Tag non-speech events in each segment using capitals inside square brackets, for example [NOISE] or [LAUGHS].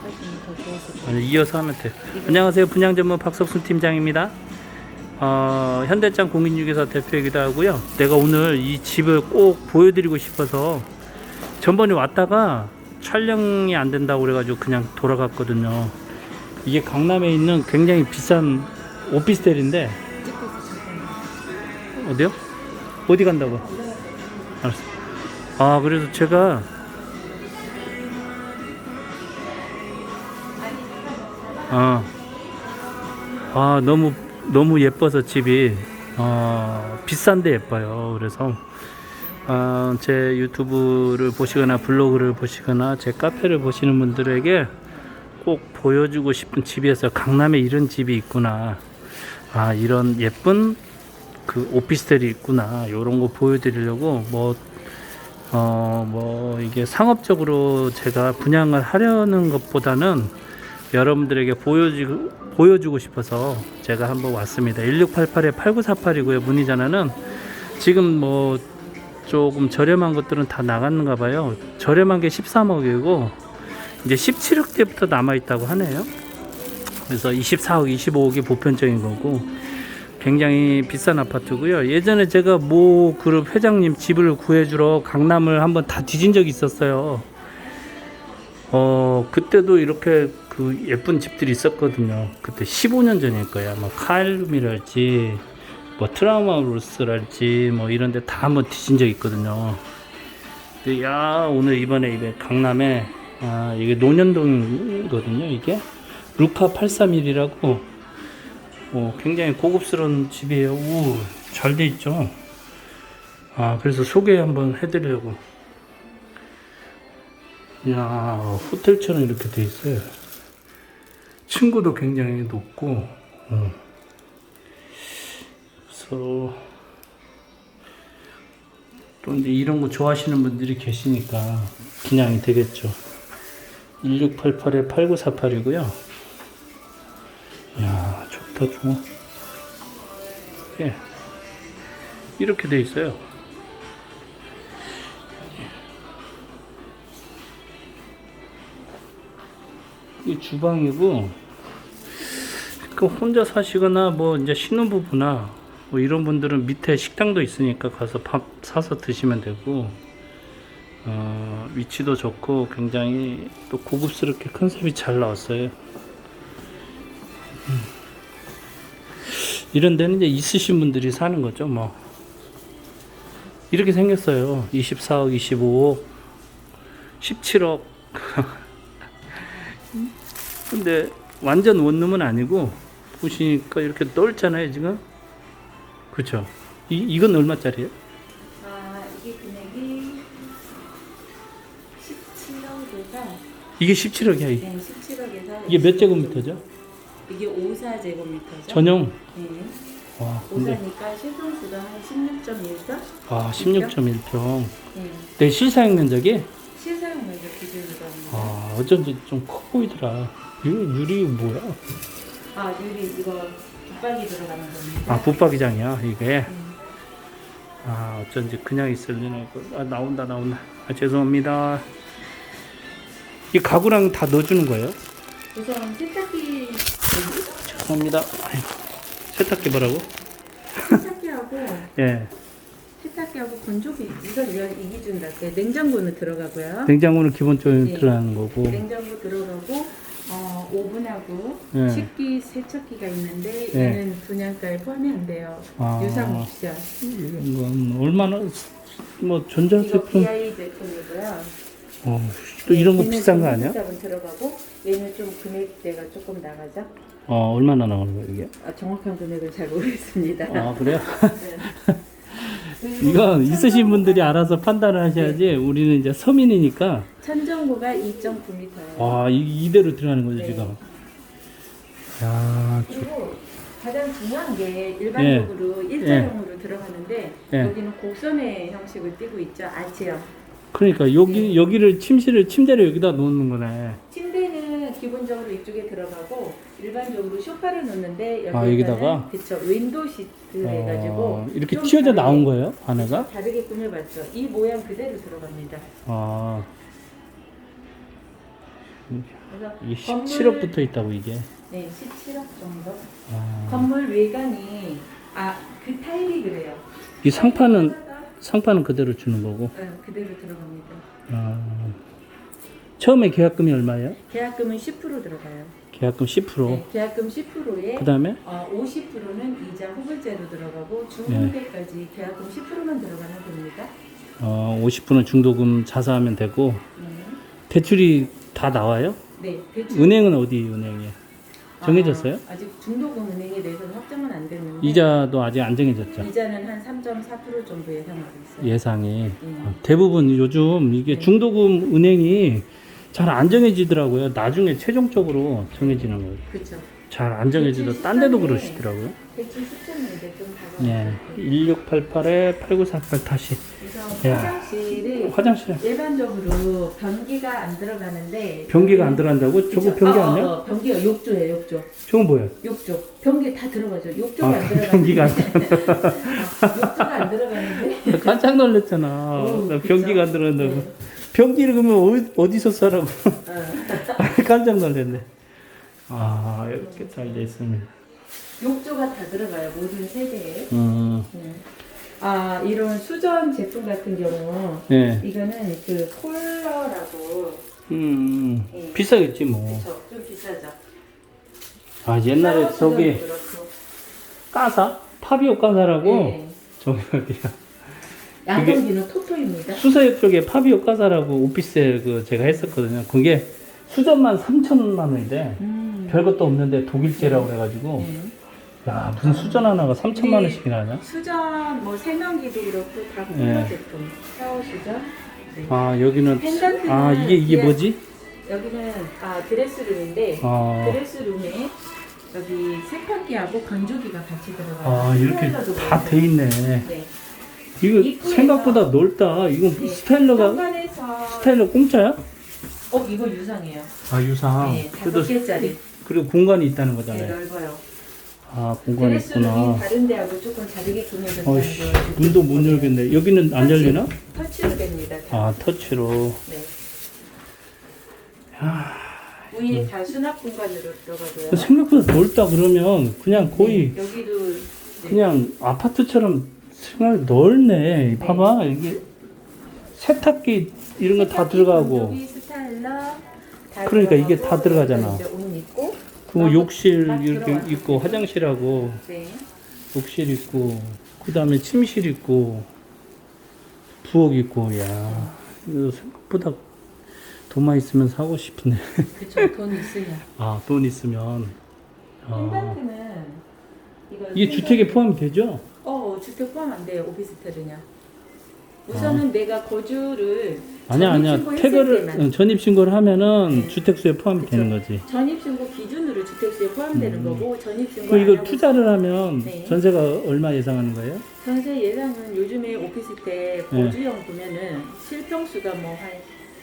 좋았을 것 아니, 이어서 하면 돼. 안녕하세요. 분양 전문 박석순 팀장입니다. 어, 현대장 공인중개사 대표이기도 하고요. 내가 오늘 이 집을 꼭 보여드리고 싶어서 전번에 왔다가 촬영이 안 된다고 그래가지고 그냥 돌아갔거든요. 이게 강남에 있는 굉장히 비싼 오피스텔인데. 어디요? 어디 간다고? 알았어. 아 그래서 제가 아, 아 너무 너무 예뻐서 집이 어, 비싼데 예뻐요. 그래서 아, 제 유튜브를 보시거나 블로그를 보시거나 제 카페를 보시는 분들에게 꼭 보여주고 싶은 집에서 강남에 이런 집이 있구나. 아 이런 예쁜 그 오피스텔이 있구나. 이런 거 보여드리려고 뭐 어, 뭐, 이게 상업적으로 제가 분양을 하려는 것보다는 여러분들에게 보여주, 보여주고 싶어서 제가 한번 왔습니다. 1688에 8948이고요. 문의 전화는 지금 뭐 조금 저렴한 것들은 다 나갔는가 봐요. 저렴한 게 13억이고 이제 17억 대부터 남아 있다고 하네요. 그래서 24억, 25억이 보편적인 거고 굉장히 비싼 아파트고요. 예전에 제가 모 그룹 회장님 집을 구해주러 강남을 한번 다 뒤진 적이 있었어요. 어 그때도 이렇게 그 예쁜 집들이 있었거든요. 그때 15년 전일 거야. 뭐 카일룸이랄지 뭐 트라우마루스랄지 뭐 이런 데 다 한번 뒤진 적이 있거든요. 근데 야 오늘 이번에 이게 강남에 아 이게 논현동이거든요. 이게 루파 831이라고 어, 굉장히 고급스러운 집이에요. 우, 잘돼 있죠. 아, 그래서 소개 한번 해드리려고. 야, 호텔처럼 이렇게 돼 있어요. 층고도 굉장히 높고, 어. 그래서 또 이제 이런 거 좋아하시는 분들이 계시니까 분양이 되겠죠. 1688에 8948이고요. 야 좋다 좋아 예. 이렇게 돼 있어요 이 주방이고 그 혼자 사시거나 뭐 이제 신혼부부나 뭐 이런 분들은 밑에 식당도 있으니까 가서 밥 사서 드시면 되고 어, 위치도 좋고 굉장히 또 고급스럽게 컨셉이 잘 나왔어요. 이런 데는 이제 있으신 분들이 사는 거죠, 뭐. 이렇게 생겼어요. 24억, 25억, 17억. 근데 완전 원룸은 아니고, 보시니까 이렇게 넓잖아요, 지금. 그쵸? 이, 이건 얼마짜리예요? 아 이게 금액이 17억에서 이게 17억이야. 네 17억에서 이게 몇 제곱미터죠? 이게 54 제곱미터죠. 전용. 네. 와, 근데, 54니까 실손수가 한 16.1도. 아, 16.1평. 네. 내 실사용 면적이? 실사용 면적 기준으로 합니다. 아, 어쩐지 좀 커 보이더라. 유리 뭐야? 아 유리 이거 붙박이 들어가는 겁니다. 아, 붙박이장이야, 이게. 음. 아, 어쩐지 그냥 있을 리는 없고. 아, 나온다, 나온다. 아, 죄송합니다. 이 가구랑 다 넣어주는 거예요? 우선 세탁기 죄송합니다. 세탁기 뭐라고? 세탁기하고 [LAUGHS] 예. 세탁기하고 건조기 이걸 이이 기준 같아요. 냉장고는 들어가고요. 냉장고는 기본적으로 네. 들어가는 거고. 냉장고 들어가고 어, 오븐하고 네. 식기 세척기가 있는데 네. 얘는 분양가에 포함이 안 돼요. 아. 유상 옵션. 이런 건 얼마나, 뭐, 이거 전자제품. BI 제품이고요. 어, 또 이런 거 얘는 비싼 거 아니야? 전기세는 들어가고 얘는 좀 금액대가 조금 나가죠. 어, 얼마나 나오는 거야, 이게? 아, 정확한 금액은 잘 모르겠습니다. 아, 그래요? [LAUGHS] 네. 이건 있으신 분들이 알아서 판단을 하셔야지 우리는 이제 서민이니까 천정고가 2.9m예요. 와 이, 이대로 들어가는 거죠 네. 지금 야 저- 그리고 가장 중요한 게 일반적으로 일자형으로 들어가는데 예. 여기는 곡선의 형식을 띠고 있죠. 아치형. 그러니까 여기 여기를 침실을 침대를 여기다 놓는 거네 침대는 기본적으로 이쪽에 들어가고 일반적으로 소파를 놓는데 여기다가 아, 여기다가? 그쵸 윈도우 시트 해가지고 어, 이렇게 좀 튀어져 나온 거예요 안에가 다르게 꾸며봤죠. 이 모양 그대로 들어갑니다. 아 그래서 이게 건물- 17억 붙어 있다고 이게. 네, 17억 정도. 아. 건물 외관이 아, 그 타일이 그래요. 이 상판은 상판은 그대로 주는 거고. 네, 그대로 들어갑니다. 아. 처음에 계약금이 얼마예요? 계약금은 10% 들어가요. 계약금 10%. 네, 계약금 10%에 그다음에 어, 50%는 이자 후불제로 들어가고 중공대까지 계약금 10%만 들어가면 됩니다. 어, 50%는 중도금 자사하면 되고 네. 대출이 다 나와요? 네, 대출 은행은 어디 은행이에요? 정해졌어요? 아, 아직 중도금 은행에 대해서는 확정은 안 됐는데 이자도 아직 안 정해졌죠. 이자는 한 3.4% 정도 예상하고 있어요. 예상이 음. 어, 대부분 요즘 이게 네. 중도금 은행이 잘 안 정해지더라고요. 나중에 최종적으로 정해지는 거예요. 그렇죠. 잘 안 정해지도 딴 데도 그러시더라고요. 좀 다가. 예. 1688에 8948 다시 그래서 야. 화장실이 화장실 일반적으로 변기가 안 들어가는데 변기가 안 들어간다고? 저거? 변기 어, 아니야? 어, 어, 변기가 욕조예요, 욕조. 저건 뭐야? 욕조. 변기 다 들어가죠. 욕조가 아, 안 들어가는데. 변기가 안 [LAUGHS] 욕조가 안 들어가는데. 깜짝 놀랐잖아. 나 그쵸? 변기가 안 들어간다고. 네. 변기를 그러면 어디, 어디서 싸라고? 어. [LAUGHS] 깜짝 놀랐네. 아, 이렇게 잘 돼 있습니다. 욕조가 다 들어가요. 모든 세대에. 음, 네. 아 이런 수전 제품 같은 경우 네. 이거는 그 콜러라고 음, 예. 비싸겠지 뭐. 그쵸 좀 비싸죠. 아, 옛날에 저기. 까사? 파비오 까사라고 네. 저기 어디야? 양동기는 토토입니다. 수서역 쪽에 파비오 까사라고 오피스텔 그 제가 했었거든요. 그게 수전만 3천만 원인데 음. 별것도 없는데 독일제라고 그래가지고 네. 야 무슨 수전 하나가 3천만 원씩이나 하냐? 수전 뭐 세면기도 그렇고 다 네. 제품. 샤워 수전. 네. 아 여기는 펜던트는 아 이게 이게 그냥- 뭐지? 여기는 아 드레스룸인데 아, 드레스룸에 여기 세탁기하고 건조기가 같이 들어가요. 아 이렇게 다. 돼 있네. 네. 이거 입구에서- 생각보다 넓다. 이건 네. 스타일러가 현관에서 스타일러 공짜야? 어 이거 유상이에요. 아 유상. 네, 그래도 개짜리. 그리고 공간이 있다는 네, 거잖아요. 넓어요. 아 공간이 드레스룸이 있구나. 다른 데하고 조금 다르게 구매된다는 어이씨 걸 문도 못 열겠네. 여기는 안 터치. 열리나? 터치로 됩니다. 다. 아 터치로. 네. 야, 위에 다 수납 공간으로 들어가고요. 생각보다 넓다 그러면 그냥 거의 네, 여기도 네. 그냥 아파트처럼 생각 넓네. 봐봐 이게 세탁기 이런 거 다 들어가고 그러니까 이게 다 들어가잖아. 그 아, 욕실 다 이렇게. 있고 화장실하고 네. 욕실 있고 그 다음에 침실 있고 부엌 있고 야 이거 생각보다 돈만 있으면 사고 싶네. [LAUGHS] 그쵸 돈 있으면. 아돈 있으면. 아. 이게 주택에 포함이 되죠? 어 주택 포함 안 돼요 오피스텔은요. 우선은 내가 거주를 아. 아니야 아니야 전입신고 했을 태거를 때만. 응, 전입 신고를 하면은 네. 주택수에 포함이 그쵸. 되는 거지. 전입신고 기준으로 주택수에 포함되는 음. 거고 전입신고 그안 하고 투자를 하면 네. 전세가 얼마 예상하는 거예요? 전세 예상은 요즘에 오피스텔 네. 거주형 보면은 실평수가 뭐 한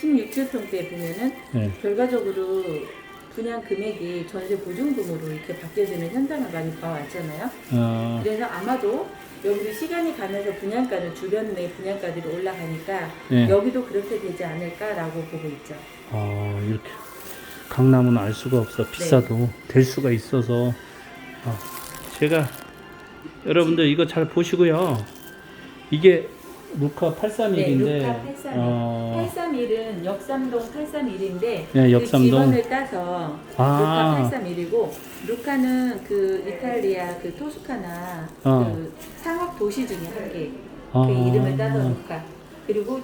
16, 7평대 보면은 네. 결과적으로 분양 금액이 전세 보증금으로 이렇게 바뀌어지는 현상을 많이 봐왔잖아요. 어, 그래서 아마도 여기도 시간이 가면서 분양가는 주변 내 분양가들이 올라가니까 네. 여기도 그렇게 되지 않을까라고 보고 있죠. 어, 이렇게 강남은 알 수가 없어 비싸도 네. 될 수가 있어서 어, 제가 여러분들 이거 잘 보시고요. 이게 루카 831인데 네, 루카 831. 어, 831은 역삼동 831인데 네, 그 역삼동. 지번을 따서 아. 루카 831이고 루카는 그 이탈리아 그 토스카나 어. 그 상업 도시 중에 한 개. 아. 그 이름을 따서 루카. 그리고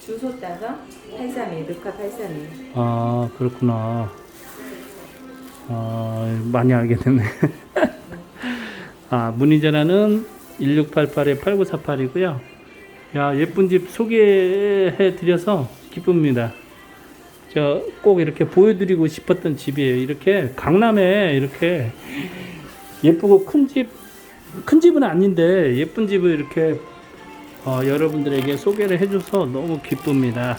주소 따서 831 루카 831. 아 그렇구나. 아 많이 알게 됐네. [LAUGHS] 아 문의 전화는 1688에 8948이고요. 야 예쁜 집 소개해 드려서 기쁩니다. 저 꼭 이렇게 보여드리고 싶었던 집이에요. 이렇게 강남에 이렇게 예쁘고 큰 집, 큰 집은 아닌데 예쁜 집을 이렇게 어, 여러분들에게 소개를 해줘서 너무 기쁩니다.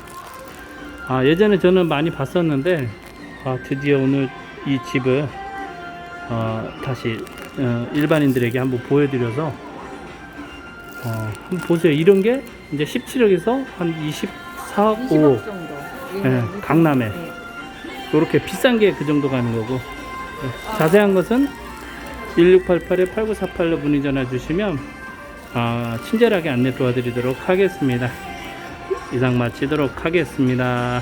아, 예전에 저는 많이 봤었는데 아, 드디어 오늘 이 집을 어, 다시 어, 일반인들에게 한번 보여드려서 어, 한번 보세요. 이런 게 이제 17억에서 한 24억, 20억 정도. 네, 강남에. 네. 요렇게 비싼 게 그 정도 가는 거고 네, 자세한 것은 1688-8948로 문의 전화 주시면 아, 친절하게 안내 도와드리도록 하겠습니다. 이상 마치도록 하겠습니다.